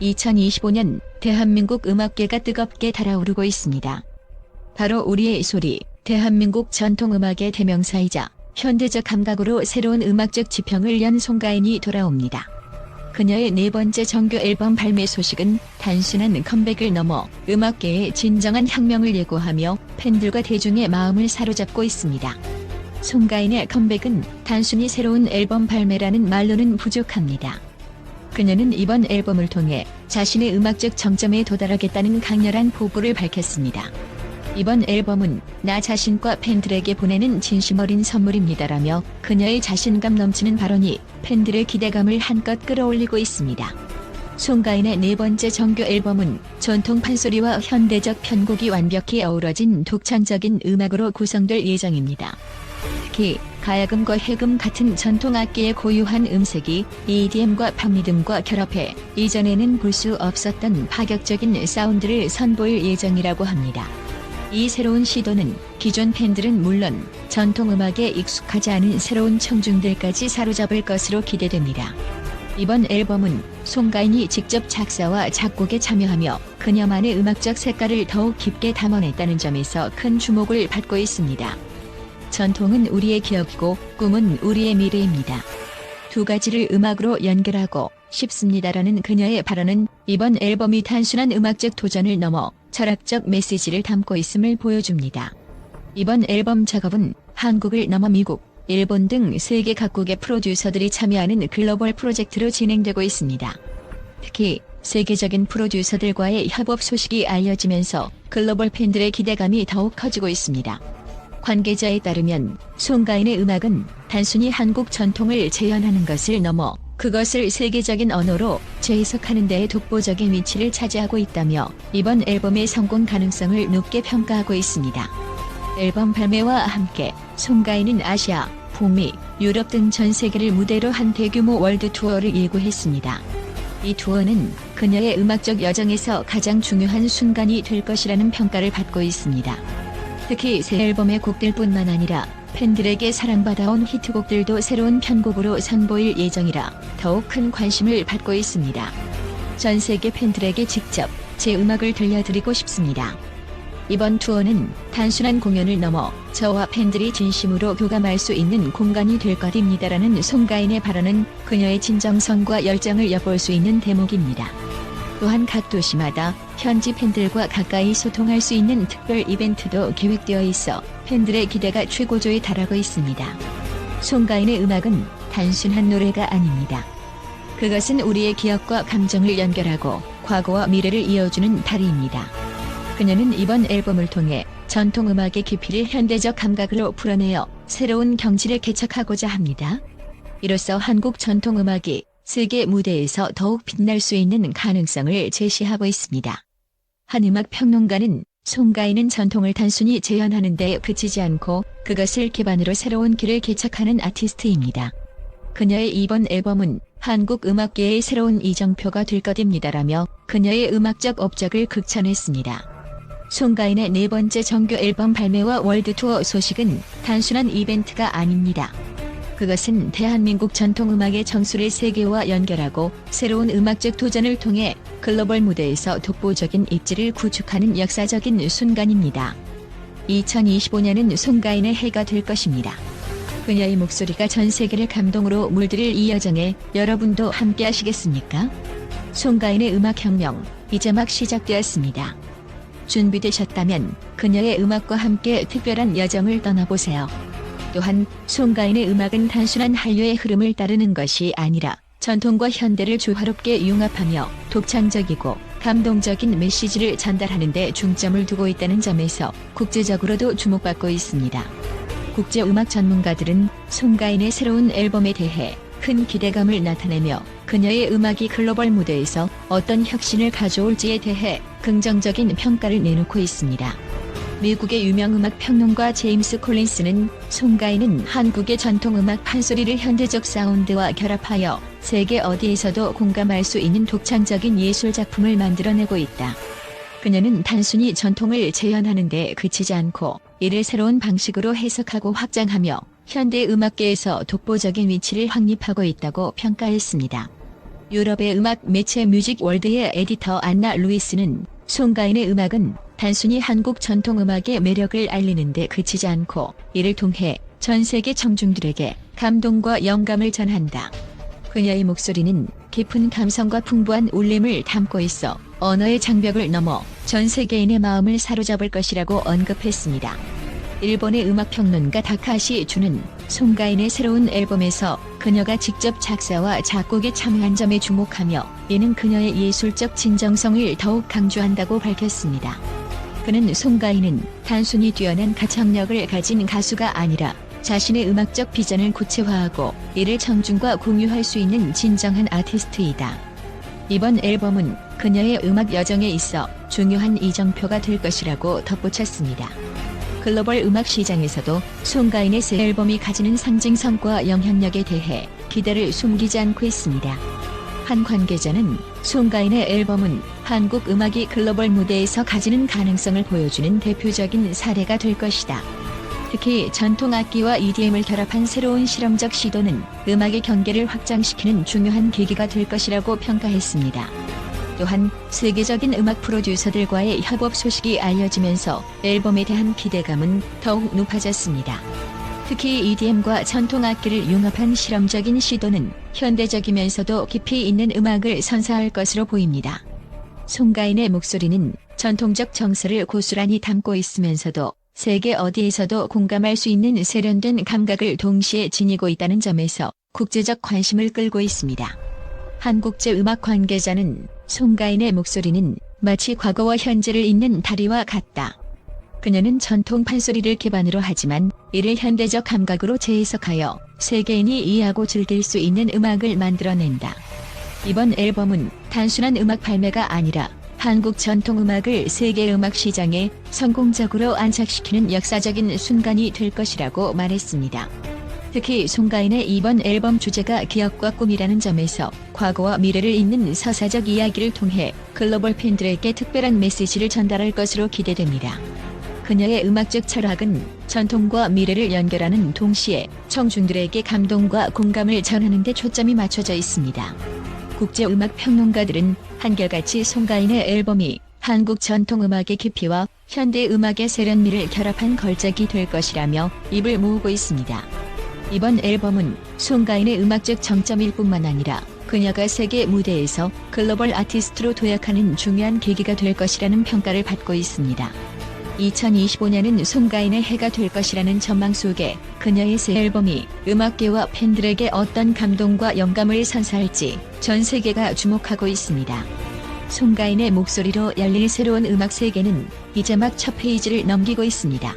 2025년 대한민국 음악계가 뜨겁게 달아오르고 있습니다. 바로 우리의 소리, 대한민국 전통음악의 대명사이자 현대적 감각으로 새로운 음악적 지평을 연 송가인이 돌아옵니다. 그녀의 네 번째 정규 앨범 발매 소식은 단순한 컴백을 넘어 음악계의 진정한 혁명을 예고하며 팬들과 대중의 마음을 사로잡고 있습니다. 송가인의 컴백은 단순히 새로운 앨범 발매라는 말로는 부족합니다. 그녀는 이번 앨범을 통해 자신의 음악적 정점에 도달하겠다는 강렬한 포부를 밝혔습니다. 이번 앨범은 나 자신과 팬들에게 보내는 진심 어린 선물입니다라며 그녀의 자신감 넘치는 발언이 팬들의 기대감을 한껏 끌어올리고 있습니다. 송가인의 네 번째 정규 앨범은 전통 판소리와 현대적 편곡이 완벽히 어우러진 독창적인 음악으로 구성될 예정입니다. 특히 가야금과 해금 같은 전통 악기의 고유한 음색이 EDM과 팝리듬과 결합해 이전에는 볼 수 없었던 파격적인 사운드를 선보일 예정이라고 합니다. 이 새로운 시도는 기존 팬들은 물론 전통 음악에 익숙하지 않은 새로운 청중들까지 사로잡을 것으로 기대됩니다. 이번 앨범은 송가인이 직접 작사와 작곡에 참여하며 그녀만의 음악적 색깔을 더욱 깊게 담아냈다는 점에서 큰 주목을 받고 있습니다. 전통은 우리의 기억이고 꿈은 우리의 미래입니다. 두 가지를 음악으로 연결하고 싶습니다라는 그녀의 발언은 이번 앨범이 단순한 음악적 도전을 넘어 철학적 메시지를 담고 있음을 보여줍니다. 이번 앨범 작업은 한국을 넘어 미국, 일본 등 세계 각국의 프로듀서들이 참여하는 글로벌 프로젝트로 진행되고 있습니다. 특히 세계적인 프로듀서들과의 협업 소식이 알려지면서 글로벌 팬들의 기대감이 더욱 커지고 있습니다. 관계자에 따르면 송가인의 음악은 단순히 한국 전통을 재현하는 것을 넘어 그것을 세계적인 언어로 재해석하는 데에 독보적인 위치를 차지하고 있다며 이번 앨범의 성공 가능성을 높게 평가하고 있습니다. 앨범 발매와 함께 송가인은 아시아, 북미, 유럽 등 전 세계를 무대로 한 대규모 월드 투어를 예고했습니다. 이 투어는 그녀의 음악적 여정에서 가장 중요한 순간이 될 것이라는 평가를 받고 있습니다. 특히 새 앨범의 곡들 뿐만 아니라 팬들에게 사랑받아온 히트곡들도 새로운 편곡으로 선보일 예정이라 더욱 큰 관심을 받고 있습니다. 전 세계 팬들에게 직접 제 음악을 들려드리고 싶습니다. 이번 투어는 단순한 공연을 넘어 저와 팬들이 진심으로 교감할 수 있는 공간이 될 것입니다라는 송가인의 발언은 그녀의 진정성과 열정을 엿볼 수 있는 대목입니다. 또한 각 도시마다 현지 팬들과 가까이 소통할 수 있는 특별 이벤트도 계획되어 있어 팬들의 기대가 최고조에 달하고 있습니다. 송가인의 음악은 단순한 노래가 아닙니다. 그것은 우리의 기억과 감정을 연결하고 과거와 미래를 이어주는 다리입니다. 그녀는 이번 앨범을 통해 전통 음악의 깊이를 현대적 감각으로 풀어내어 새로운 경지를 개척하고자 합니다. 이로써 한국 전통 음악이 세계 무대에서 더욱 빛날 수 있는 가능성을 제시하고 있습니다. 한 음악 평론가는 송가인은 전통을 단순히 재현하는 데 그치지 않고 그것을 기반으로 새로운 길을 개척하는 아티스트입니다. 그녀의 이번 앨범은 한국 음악계의 새로운 이정표가 될 것입니다라며 그녀의 음악적 업적을 극찬했습니다. 송가인의 네 번째 정규 앨범 발매와 월드 투어 소식은 단순한 이벤트가 아닙니다. 그것은 대한민국 전통음악의 정수를 세계와 연결하고 새로운 음악적 도전을 통해 글로벌 무대에서 독보적인 입지를 구축하는 역사적인 순간입니다. 2025년은 송가인의 해가 될 것입니다. 그녀의 목소리가 전 세계를 감동으로 물들일 이 여정에 여러분도 함께 하시겠습니까? 송가인의 음악혁명, 이제 막 시작되었습니다. 준비되셨다면 그녀의 음악과 함께 특별한 여정을 떠나보세요. 또한 송가인의 음악은 단순한 한류의 흐름을 따르는 것이 아니라 전통과 현대를 조화롭게 융합하며 독창적이고 감동적인 메시지를 전달하는 데 중점을 두고 있다는 점에서 국제적으로도 주목받고 있습니다. 국제 음악 전문가들은 송가인의 새로운 앨범에 대해 큰 기대감을 나타내며 그녀의 음악이 글로벌 무대에서 어떤 혁신을 가져올지에 대해 긍정적인 평가를 내놓고 있습니다. 미국의 유명 음악 평론가 제임스 콜린스는 송가인은 한국의 전통 음악 판소리를 현대적 사운드와 결합하여 세계 어디에서도 공감할 수 있는 독창적인 예술 작품을 만들어내고 있다. 그녀는 단순히 전통을 재현하는 데 그치지 않고 이를 새로운 방식으로 해석하고 확장하며 현대 음악계에서 독보적인 위치를 확립하고 있다고 평가했습니다. 유럽의 음악 매체 뮤직 월드의 에디터 안나 루이스는 송가인의 음악은 단순히 한국 전통 음악의 매력을 알리는 데 그치지 않고 이를 통해 전 세계 청중들에게 감동과 영감을 전한다. 그녀의 목소리는 깊은 감성과 풍부한 울림을 담고 있어 언어의 장벽을 넘어 전 세계인의 마음을 사로잡을 것이라고 언급했습니다. 일본의 음악평론가 다카시 주는 송가인의 새로운 앨범에서 그녀가 직접 작사와 작곡에 참여한 점에 주목하며 이는 그녀의 예술적 진정성을 더욱 강조한다고 밝혔습니다. 그는 송가인은 단순히 뛰어난 가창력을 가진 가수가 아니라 자신의 음악적 비전을 구체화하고 이를 청중과 공유할 수 있는 진정한 아티스트이다. 이번 앨범은 그녀의 음악 여정에 있어 중요한 이정표가 될 것이라고 덧붙였습니다. 글로벌 음악 시장에서도 송가인의 새 앨범이 가지는 상징성과 영향력에 대해 기대를 숨기지 않고 있습니다. 한 관계자는 송가인의 앨범은 한국 음악이 글로벌 무대에서 가지는 가능성을 보여주는 대표적인 사례가 될 것이다. 특히 전통 악기와 EDM을 결합한 새로운 실험적 시도는 음악의 경계를 확장시키는 중요한 계기가 될 것이라고 평가했습니다. 또한 세계적인 음악 프로듀서들과의 협업 소식이 알려지면서 앨범에 대한 기대감은 더욱 높아졌습니다. 특히 EDM과 전통 악기를 융합한 실험적인 시도는 현대적이면서도 깊이 있는 음악을 선사할 것으로 보입니다. 송가인의 목소리는 전통적 정서를 고스란히 담고 있으면서도 세계 어디에서도 공감할 수 있는 세련된 감각을 동시에 지니고 있다는 점에서 국제적 관심을 끌고 있습니다. 한국제 음악 관계자는 송가인의 목소리는 마치 과거와 현재를 잇는 다리와 같다. 그녀는 전통 판소리를 기반으로 하지만 이를 현대적 감각으로 재해석하여 세계인이 이해하고 즐길 수 있는 음악을 만들어낸다. 이번 앨범은 단순한 음악 발매가 아니라 한국 전통 음악을 세계 음악 시장에 성공적으로 안착시키는 역사적인 순간이 될 것이라고 말했습니다. 특히 송가인의 이번 앨범 주제가 기억과 꿈이라는 점에서 과거와 미래를 잇는 서사적 이야기를 통해 글로벌 팬들에게 특별한 메시지를 전달할 것으로 기대됩니다. 그녀의 음악적 철학은 전통과 미래를 연결하는 동시에 청중들에게 감동과 공감을 전하는 데 초점이 맞춰져 있습니다. 국제 음악 평론가들은 한결같이 송가인의 앨범이 한국 전통 음악의 깊이와 현대 음악의 세련미를 결합한 걸작이 될 것이라며 입을 모으고 있습니다. 이번 앨범은 송가인의 음악적 정점일 뿐만 아니라 그녀가 세계 무대에서 글로벌 아티스트로 도약하는 중요한 계기가 될 것이라는 평가를 받고 있습니다. 2025년은 송가인의 해가 될 것이라는 전망 속에 그녀의 새 앨범이 음악계와 팬들에게 어떤 감동과 영감을 선사할지 전 세계가 주목하고 있습니다. 송가인의 목소리로 열릴 새로운 음악 세계는 이제 막 첫 페이지를 넘기고 있습니다.